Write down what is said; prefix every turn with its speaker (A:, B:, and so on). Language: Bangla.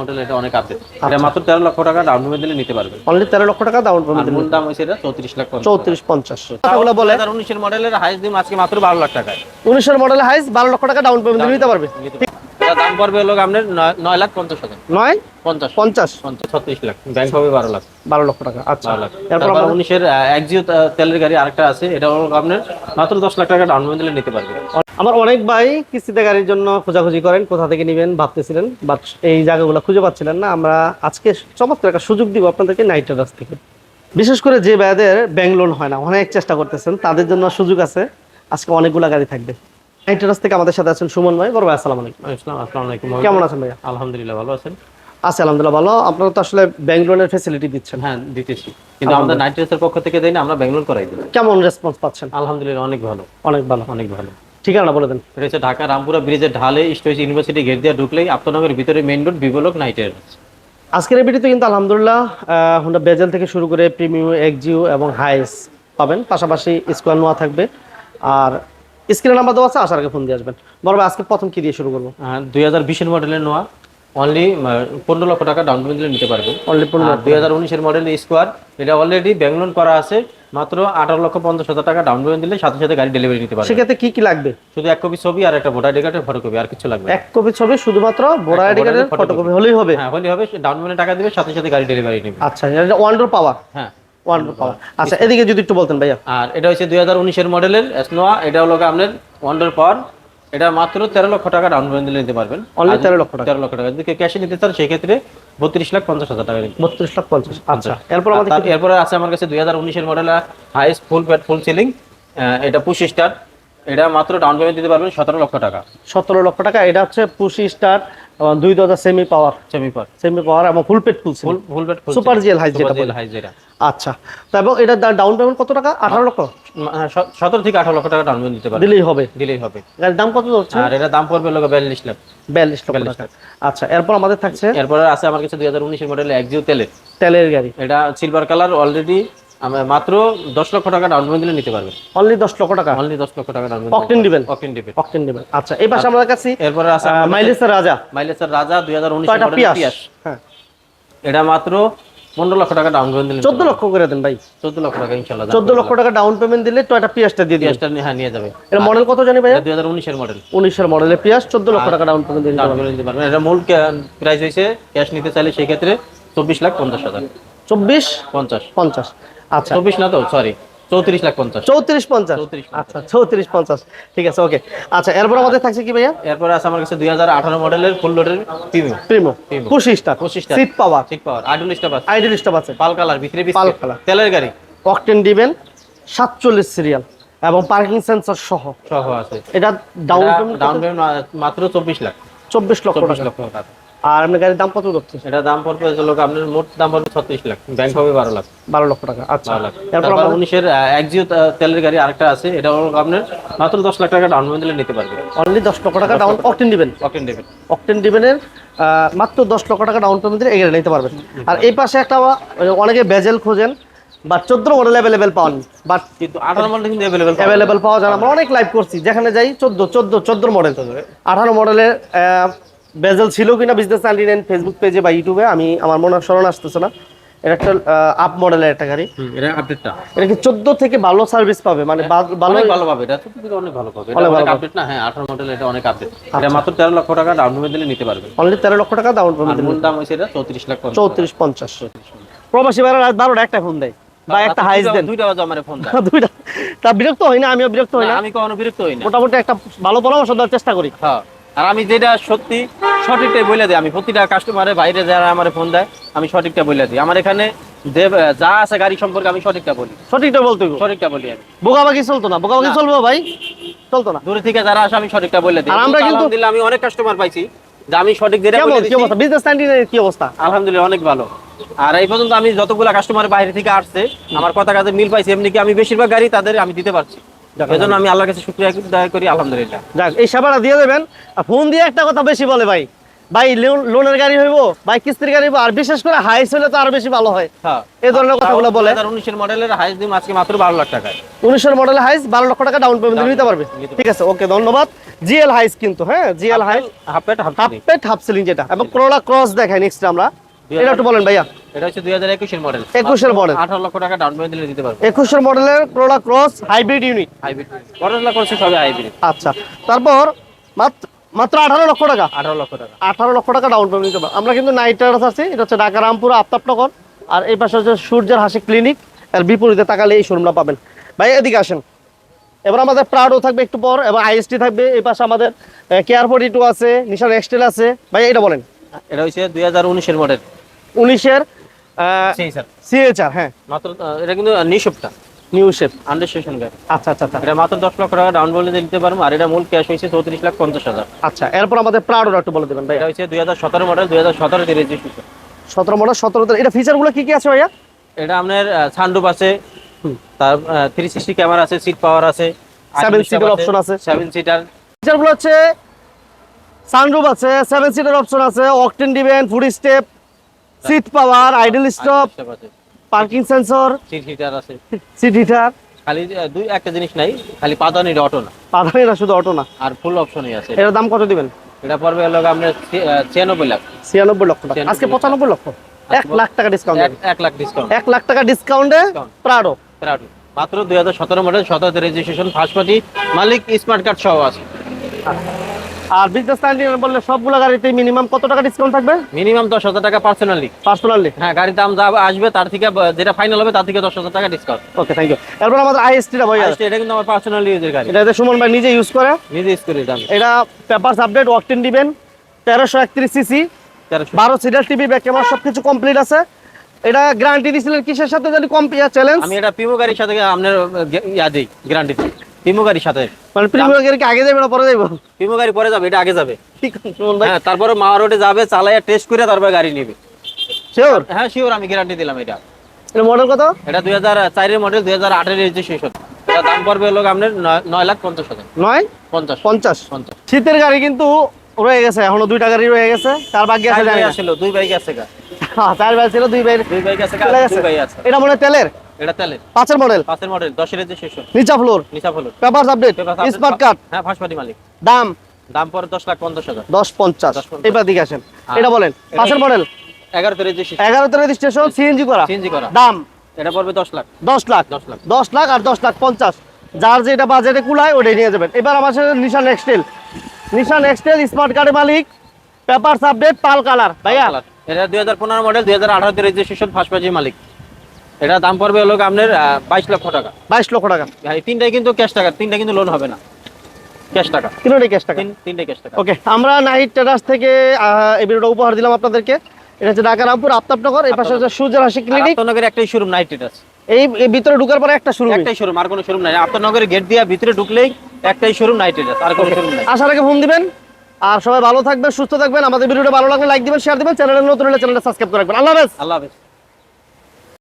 A: মডেল এটা অনেক আপডেট এটা মাত্র তেরো লক্ষ টাকা ডাউন পেমেন্ট দিলে নিতে পারবে।
B: অনলি তেরো লক্ষ টাকা ডাউন পেমেন্ট
A: দিলে দাম হয়েছে এটা চৌত্রিশ লাখ পঞ্চাশ।
B: চৌত্রিশ পঞ্চাশ। কথাগুলো বলে
A: তার উনিশের মডেলের হাইস দিম আজকে মাত্র বারো লাখ টাকায়।
B: উনিশের মডেল হাইস বারো লক্ষ টাকা ডাউন পেমেন্ট নিতে পারবে।
A: দাম পড়বে আপনার নয়- লাখ পঞ্চাশ হাজার।
B: নয়?
A: পঞ্চাশ।
B: পঞ্চাশ?
A: পঞ্চাশ ছত্রিশ লাখ। ব্যাংক হবে বারো লাখ।
B: বারো লক্ষ টাকা আচ্ছা।
A: তারপর উনিশের একজিও তেলের গাড়ি আরেকটা আছে। এটা হলো আপনার মাত্র দশ লাখ টাকা ডাউন পেমেন্ট দিলে নিতে পারবে।
B: আমার অনেক ভাই কিস্তিতে গাড়ির জন্য খোঁজাখুঁজি করেন কোথা থেকে নেবেন ভাবতেছিলেন বাট এই জায়গাগুলো খুঁজে পাচ্ছিলেন না। আমরা আজকে চমৎকার একটা সুযোগ দিব আপনাদেরকে নাইট রাইডার্স থেকে। বিশেষ করে যে ভাইদের ব্যাংক লোন হয় না অনেক চেষ্টা করতেছেন তাদের জন্য সুযোগ আছে। আজকে অনেকগুলো গাড়ি থাকবে। নাইট রাইডার্স থেকে আমাদের সাথে আছেন সুমন ভাই। বড় ভাই আসসালামু আলাইকুম।
A: আসসালাম আলাইকুম।
B: কেমন আছেন ভাইয়া?
A: আলহামদুলিল্লাহ ভালো আছেন?
B: আছে আলহামদুলিল্লাহ ভালো। আপনারা তো আসলে ব্যাংক লোনের ফেসিলিটি দিচ্ছেন।
A: হ্যাঁ দিতেছি। কিন্তু আমাদের নাইট রেসের পক্ষ থেকে দেই না আমরা করাই দিই
B: কেমন রেসপন্স পাচ্ছেন?
A: আলহামদুলিল্লাহ অনেক ভালো।
B: অনেক ভালো।
A: অনেক ভালো।
B: ঠিকানা বলে দেন।
A: এটা হচ্ছে ঢাকা রামপুরা ব্রিজের ঢালে স্টোয়েজ ইউনিভার্সিটি গেট দিয়ে ঢুকলেই আপনার ভিতরে মেইন রোড বিবলক নাইটের
B: আজকের এই ভিডিওতে কিন্তু আলহামদুলিল্লাহ হোন্ডা বেজেল থেকে শুরু করে প্রিমিও এক্সিও এবং হাইস পাবেন। পাশাপাশি স্কোয়ার নোয়া থাকবে। আর স্ক্রিনে নাম্বার দেওয়া আছে আসার আগে ফোন দিয়ে আসবেন। বড় আজকে প্রথম কি দিয়ে শুরু করব?
A: দুই হাজার বিশের মডেলের নোয়া অনলি পনেরো লক্ষ টাকা ডাউন পেমেন্ট দিলে নিতে পারবে।
B: অনলি পনেরো
A: দুই হাজার উনিশের মডেল স্কোয়ার এটা অলরেডি ব্যাংলোন করা আছে মাত্র আঠারো লক্ষ পঞ্চাশ হাজার টাকা ডাউন পেমেন্ট দিলে সাথে সাথে গাড়ি ডেলিভারি নিতে পারবে।
B: সেক্ষেত্রে কি কি লাগবে?
A: শুধু এক কপি ছবি আর একটা ভোটার আইডি কার্ডের ফটোকপি আর কিছু লাগবে
B: এক কপি ছবি শুধুমাত্র বোরা আইডি কার্ডের ফটোকপি হলেই হবে?
A: হ্যাঁ হলেই হবে ডাউন পেমেন্ট টাকা দিবে সাথে সাথে গাড়ি ডেলিভারি নেবে।
B: আচ্ছা এটা ওয়ান্ডার পাওয়ার
A: হ্যাঁ।
B: পাওয়ার আচ্ছা এদিকে যদি একটু বলতেন ভাইয়া।
A: আর এটা হচ্ছে দুই হাজার উনিশের মডেলের স্নোয়া এটা হলো আপনার ওয়ান্ডার পাওয়ার এটা মাত্র তেরো লক্ষ টাকা ডাউন পেমেন্ট দিলে নিতে পারবেন।
B: অনলি তেরো লক্ষ টাকা।
A: তেরো লক্ষ টাকা। যদি ক্যাশে নিতে চান সেক্ষেত্রে বত্রিশ লাখ পঞ্চাশ হাজার টাকা
B: বত্রিশ লাখ পঞ্চাশ। আচ্ছা এরপর আমাদের
A: এরপরে আছে আমার কাছে দুই হাজার উনিশের মডেল হাইস্ট ফুল প্যাট ফুল সিলিং এটা পুশ স্টার এটা মাত্র ডাউন পেমেন্ট দিতে পারবেন সতেরো লক্ষ টাকা।
B: সতেরো লক্ষ টাকা। এটা হচ্ছে পুশি স্টার দুই দরজা semi power
A: semi power
B: semi power এবং ফুল পেট full
A: full full pad
B: super GL Hiace যেটা বলে।
A: হাই যেটা।
B: আচ্ছা। তো এবং এটা ডাউন পেমেন্ট কত টাকা? আঠারো লক্ষ?
A: সতেরো থেকে আঠারো লক্ষ টাকা ডাউন পেমেন্ট দিতে পারবেন।
B: দিলেই হবে।
A: দিলেই হবে।
B: গাড়ির দাম কত হচ্ছে?
A: আর এটা দাম পড়বে লোক বিয়াল্লিশ লাখ।
B: বিয়াল্লিশ লক্ষ টাকা। আচ্ছা এরপর আমাদের থাকছে?
A: এরপর আছে আমার কাছে দুই হাজার উনিশের মডেল একজিও তেলের
B: তেলের গাড়ি।
A: এটা সিলভার কালার অলরেডি মাত্র দশ লক্ষ টাকা ডাউন পেমেন্ট দিলে নিতে পারবেন
B: অনলি দশ লক্ষ টাকা?
A: অনলি দশ লক্ষ টাকা ডাউন
B: অকটেন দিবেন?
A: অকটেন দিবে
B: অকটেন দিবেন। আচ্ছা এই পাশে আমাদের কাছে
A: এরপরে আছে
B: মাইলেজের রাজা।
A: মাইলেজের রাজা দুই হাজার উনিশ
B: টয়টা পিয়াস? হ্যাঁ।
A: এটা মাত্র পনেরো লক্ষ টাকা ডাউন পেমেন্ট দিলে
B: চোদ্দ লক্ষ করে দেন ভাই।
A: চোদ্দ লক্ষ টাকা ইনশাল্লাহ
B: চোদ্দ লক্ষ টাকা ডাউন পেমেন্ট দিলে টয়টা পিয়াসটা দিয়ে দিবেন।
A: পিয়াসটা হ্যাঁ নিয়ে যাবে।
B: এর মডেল কত জানি
A: দুই হাজার উনিশের মডেল
B: উনিশের মডেলের পিয়াস চোদ্দ লক্ষ টাকা ডাউন পেমেন্ট দিয়ে
A: ডাউন পেমেন্ট দিতে পারবেন। এটা মূল প্রাইস হয়েছে ক্যাশ নিতে চাইলে সেই ক্ষেত্রে চব্বিশ লাখ পঞ্চাশ হাজার।
B: চব্বিশ?
A: পঞ্চাশ।
B: পঞ্চাশ। আচ্ছা।
A: চব্বিশ না তো? সরি চৌত্রিশ লাখ পঞ্চাশ।
B: চৌত্রিশ পঞ্চাশ। আচ্ছা চৌত্রিশ পঞ্চাশ। ঠিক আছে ওকে আচ্ছা এরপর আমাদের থাকছে কি ভাইয়া?
A: এরপরে আছে আমার কাছে দুই হাজার আঠারো মডেলের ফুল লোডের প্রিমিয়াম
B: প্রিমো
A: Primo।
B: পঁচিশ স্টার
A: পঁচিশ স্টার।
B: সিট পাওয়ার
A: ঠিক পাওয়ার আইডল স্টপ আছে।
B: আইডেল স্টপ আছে।
A: পাল কালার ভিতরে
B: পাল কালার।
A: তেলের গাড়ি।
B: অকটেন দিবেন সাতচল্লিশ সিরিয়াল এবং পার্কিং সেন্সর সহ।
A: সহ আছে।
B: এটা ডাউন পেমেন্ট
A: ডাউন পেমেন্ট মাত্র চব্বিশ লাখ।
B: চব্বিশ লক্ষ
A: লক্ষ টাকা।
B: আর আপনার গাড়ির দাম কত করছে
A: এটা দাম পড়বে লোক আপনার মোট দাম পড়বে ছত্রিশ লাখ। ব্যাংক হবে বারো লাখ।
B: বারো লক্ষ টাকা আচ্ছা।
A: তারপর
B: আমাদের
A: উনিশের একজিও তেলের গাড়ি আরেকটা আছে এটা হলো আপনার মাত্র দশ লাখ টাকা ডাউন পেমেন্ট দিলে নিতে পারবে।
B: অনলি দশ লক্ষ টাকা ডাউন অকটেন দিবেন?
A: অকেন ডেবিট
B: অকটেন দিবেনের মাত্র দশ লক্ষ টাকা ডাউন পেমেন্ট দিয়ে এগিয়ে নিতে পারবেন। আর এই পাশে একটা অনেকে বেজেল খোঁজেন বা চোদ্দ মডেল অ্যাভেলেবেল পান বাট
A: কিন্তু আঠারো মডেল কিন্তু অ্যাভেলেবেল
B: পাওয়া যায়। আমরা অনেক লাইভ করছি যেখানে যাই চোদ্দ চোদ্দ চোদ্দ মডেল আঠারো মডেলের বেজেল ছিল কিনা বিজনেস নাইনটি নাইন ফেসবুক পেজে বা ইউটিউবে আমি আমার মনে স্মরণ আসতেছে না। এটা একটা আপ মডেলের একটা গাড়ি।
A: এটা আপডেটটা
B: এটা কি চোদ্দ থেকে ভালো সার্ভিস পাবে? মানে ভালো
A: ভালো পাবে এটা তো থেকে অনেক ভালো পাবে। এটা
B: অনেক
A: আপডেট না? হ্যাঁ আঠারো মডেল এটা অনেক আপডেট এটা মাত্র তেরো লক্ষ টাকা ডাউন পেমেন্ট দিলে নিতে পারবে।
B: অনলি তেরো লক্ষ টাকা ডাউন পেমেন্ট
A: মূল দাম হয়েছে এটা চৌত্রিশ লাখ পঞ্চাশ।
B: চৌত্রিশ পঞ্চাশ। প্রবাসী ভাড়া রাত বারোটা একটা ফোন দেয়। বা একটা হাইস দেন।
A: দুইটা বাজে আমার ফোন দেয়।
B: দুইটা তা বিরক্ত হই না? আমিও বিরক্ত হই
A: না,
B: না।
A: আমি কখনো বিরক্ত হই না।
B: মোটামুটি একটা ভালো পরামর্শ দেওয়ার চেষ্টা করি।
A: হ্যাঁ। আর আমি যেটা সত্যি সঠিকটাই বলে দিই আমি প্রতিটা কাস্টমারে বাইরে যারা আমার ফোন দেয় আমি সঠিকটা বলে দিই। আমার এখানে যা আছে গাড়ি সম্পর্কে আমি সঠিকটা বলি।
B: সঠিকটা বলতে।
A: সঠিকটা বলি আমি।
B: বোকাবাকি চলতো না বোকাবাকি চলবো ভাই? চলতো না।
A: দূরে থেকে যারা আসে আমি সঠিকটা বলে দিই।
B: আমরা কিন্তু-
A: আমি অনেক কাস্টমার পাইছি যে আমি সঠিক যেটা
B: কেমন
A: বলে
B: কি অবস্থা? বিজনেস কি অবস্থা?
A: আলহামদুলিল্লাহ অনেক ভালো। আর এই পর্যন্ত আমি যতগুলা কাস্টমার বাইরে থেকে আসছে আমার কথা কাজে মিল পাইছি এমনি কি আমি বেশিরভাগ গাড়ি তাদের আমি দিতে পারছি। এজন্য আমি আল্লাহর কাছে শুক্রিয়া করি আলহামদুলিল্লাহ।
B: যাক এই সেবাটা দিয়ে দেবেন। আর ফোন দিয়ে একটা কথা বেশি বলে ভাই। ভাই লোনের গাড়ি হইবো ভাই কিস্তির গাড়ি হইবো আর বিশেষ করে হাইস হলে তো আরও বেশি ভালো হয়।
A: হ্যাঁ।
B: এই ধরনের কথাগুলো বলে।
A: মডেলের হাইস আজকে মাত্র বারো লাখ টাকায়।
B: উনিশের মডেল হাইস বারো লক্ষ টাকা ডাউন পেমেন্ট নিতে পারবে। ঠিক আছে ওকে ধন্যবাদ। জিএল হাইস কিন্তু হ্যাঁ GL Hiace
A: half half
B: half পেট হাফ সিলিং যেটা। এবং করোলা ক্রস দেখাই নেক্সট আমরা। এটা একটু বলেন ভাইয়া।
A: এটা হচ্ছে দুই হাজার একুশের মডেল।
B: 21 এর model।
A: আঠারো লক্ষ টাকা ডাউন পেমেন্ট দিলে দিতে পারব।
B: একুশের মডেলের Corolla cross hybrid unit
A: hybrid করছে সবে হাইব্রিড
B: আচ্ছা তারপর মাত্র মাত্র আঠারো লক্ষ টাকা।
A: আঠারো লক্ষ টাকা।
B: আঠারো লক্ষ টাকা ডাউন পেমেন্ট দিতে পারব। আমরা কিন্তু নাইট রাইডার্স আছি এটা হচ্ছে ঢাকা রামপুর আফতাবনগর আর এই পাশে হচ্ছে সূর্যের হাসি ক্লিনিক আর বিপরীতে তাকালে এই শোরুমটা পাবেন। ভাই এদিকে আসেন। এবার আমাদের প্রাডো থাকবে একটু পর এবং আইএসটি থাকবে এই পাশে আমাদের কেয়ার ফোর্টি টু আছে নিশান এক্সটেল আছে। ভাই এটা বলেন।
A: এটা হচ্ছে দুই হাজার উনিশের মডেল।
B: উনিশের সিএচআর হ্যাঁ।
A: মাত্র এটা কিন্তু নিশপটা
B: নিউ শেপ
A: আন্ডার স্টেশন গাড়ি
B: আচ্ছা আচ্ছা
A: এটা মাত্র দশ লক্ষ টাকা ডাউন পেমেন্ট দিতে পারব আর এটা মূল ক্যাশ হয়েছে চৌত্রিশ লাখ পঞ্চাশ হাজার।
B: আচ্ছা এরপর আমাদের প্রাডোটা একটু বলে দেবেন ভাই
A: এটা হচ্ছে দুই হাজার সতেরো মডেল দুই হাজার সতেরোতে রেজিস্ট্রেশন
B: সতেরো মডেল সতেরো এটা ফিচারগুলো কি কি আছে ভাইয়া?
A: এটা আপনার সানরুপ আছে তার থ্রি সিক্সটি ক্যামেরা আছে সিট পাওয়ার আছে
B: Seven seater option আছে।
A: সেভেন সিটার
B: ফিচারগুলো হচ্ছে সানরুফ আছে সেভেন সিটার অপশন আছে অকটেন দিবেন foot step seat power idle stop parking sensor
A: seat heater আছে।
B: সিট হিটার
A: খালি দুই একটা জিনিস নাই খালি পাদানির অটো না।
B: পাধানি না শুধু অটো না।
A: আর ফুল অপশনই আছে।
B: এটার দাম কত দিবেন?
A: এটা পড়বে হলো আপনার ছি- আহ, ছিয়ানব্বই লাখ।
B: ছিয়ানব্বই লক্ষ টাকা। আজকে পঁচানব্বই লক্ষ। এক লাখ টাকা ডিসকাউন্ট
A: এক- এক লাখ ডিসকাউন্ট
B: এক লাখ টাকা ডিসকাউন্টে
A: Discount।
B: প্রাডো
A: মাত্র দুই হাজার সতেরো মডেল সতেরোতে রেজিস্ট্রেশন ফার্স্ট পার্টি মালিক স্মার্ট কার্ড সহ আছে।
B: আর বিজনেস লাইন বললে সবগুলো গাড়িতে মিনিমাম কত টাকা ডিসকাউন্ট থাকবে?
A: মিনিমাম দশ হাজার টাকা পার্সোনালি
B: পার্সোনালি
A: হ্যাঁ গাড়ির দাম যা আসবে তার থেকে যেটা ফাইনাল হবে তার থেকে দশ হাজার টাকা ডিসকাউন্ট
B: ওকে থ্যাংক ইউ এরপর আমাদের আইএসটিটা ভাই
A: এটা কিন্তু আমার পার্সোনাল ইউজের গাড়ি।
B: এটা সুমন ভাই নিজে ইউজ করে।
A: নিজে ইউজ করি দাম।
B: এটা পেপারস আপডেট ওয়াকটেন দিবেন। তেরোশো একত্রিশ সিসি বারো সিরিয়াল টিভি ব্যাক ক্যামেরা সবকিছু কমপ্লিট আছে। এটা গ্যারান্টি দিয়েছিলেন কিসের সাথে যদি কম চ্যালেঞ্জ
A: আমি এটা পিমো গাড়ির সাথে আপনার ইয়া দিই গ্যারান্টি দিই। গাড়ির সাথে।
B: মানে গাড়ি আগে যাবে না পরে যাব
A: গাড়ি পরে যাবে এটা আগে যাবে।
B: ঠিক ভাই।
A: হ্যাঁ তারপরে মা রোডে যাবে টেস্ট করে তারপরে গাড়ি নেবে।
B: শিওর
A: হ্যাঁ শিওর আমি গ্যারান্টি দিলাম এটা।
B: এটা মডেল কত?
A: এটা দুই হাজার চারের মডেল দুই হাজার আটের রেজিস্ট্রেশন এটা দাম পড়বে হলো আপনার নয়- নয় লাখ পঞ্চাশ হাজার।
B: নয়?
A: পঞ্চাশ।
B: পঞ্চাশ।
A: পঞ্চাশ।
B: শীতের গাড়ি কিন্তু রয়ে গেছে এখনও দুইটা গাড়ি রয়ে গেছে তার বাকি আছে জানি।
A: দুই বাইক আছে গা।
B: হ্যাঁ, চার ভাই ছিল দুই ভাই
A: দুই বাইক আছে গা, দুই ভাই আছে।
B: এটা মনে হয় তেলের?
A: এটা তেলে
B: পাঁচের মডেল?
A: পাঁচের মডেল দশের রেজিস্ট্রেশন
B: নিচা ফ্লোর?
A: নিচা ফলো
B: পেপারস আপডেট? স্মার্ট কার্ড
A: হ্যাঁ ফার্স্ট পার্টি মালিক।
B: দাম?
A: দাম পরে দশ লাখ পঞ্চাশ হাজার।
B: দশ পঞ্চাশ। এবার দিকে আসেন। এটা বলেন পাঁচের মডেল?
A: এগারোতে রেজিস্ট্রেশন
B: এগারোতে রেজিস্ট্রেশন সিএনজি করা।
A: সিএনজি করা।
B: দাম?
A: এটা পড়বে দশ লাখ।
B: দশ লাখ।
A: দশ লাখ।
B: দশ লাখ আর দশ লাখ পঞ্চাশ। যার যেটা বাজেটে কুলায় ওটাই নিয়ে যাবেন। এবার আমার সাথে নিশান এক্সটেল নিশান এক্সটেল স্মার্ট কার্ডের মালিক। Papers update pearl colour. ভাইয়া?
A: এটা দুই হাজার পনেরো মডেল দুই হাজার আঠারোতে রেজিস্ট্রেশন ফার্স্ট মালিক। এটা দাম পড়বে হলো আপনার বাইশ লক্ষ টাকা।
B: বাইশ লক্ষ টাকা।
A: ভাই তিনটাই কিন্তু ক্যাশ টাকা তিনটা কিন্তু লোন হবে না। ক্যাশ টাকা।
B: তিনটাই ক্যাশ টাকা।
A: তিন তিনটে ক্যাশ টাকা।
B: ওকে আমরা নাইট টেরাস থেকে এই ভিডিওটা উপহার দিলাম আপনাদেরকে। এটা হচ্ছে ঢাকা রামপুর আফতাবনগর এই পাশে হচ্ছে সূর্যের হাসি ক্লিনিক
A: আফতারনগরের একটাই শোরুম নাইট আছে
B: এই ভিতরে ঢুকার পরে একটা শুরু
A: একটাই শোরুম আর কোনো শোরুম নাই। আফতারনগরের গেট দিয়ে ভিতরে ঢুকলেই একটাই শোরুম নাইট আছে আর কোনো শোরুম নাই।
B: আসার আগে ফোন দিবেন। আর সবাই ভালো থাকবেন সুস্থ থাকবেন। আমাদের ভিডিওটা ভালো লাগলে লাইক দিবেন শেয়ার দিবেন। চ্যানেলে নতুন হলে চ্যানেলটা সাবস্ক্রাইব করে রাখবেন। আল্লাহ হাফেজ।
A: আল্লাহ হাফেজ।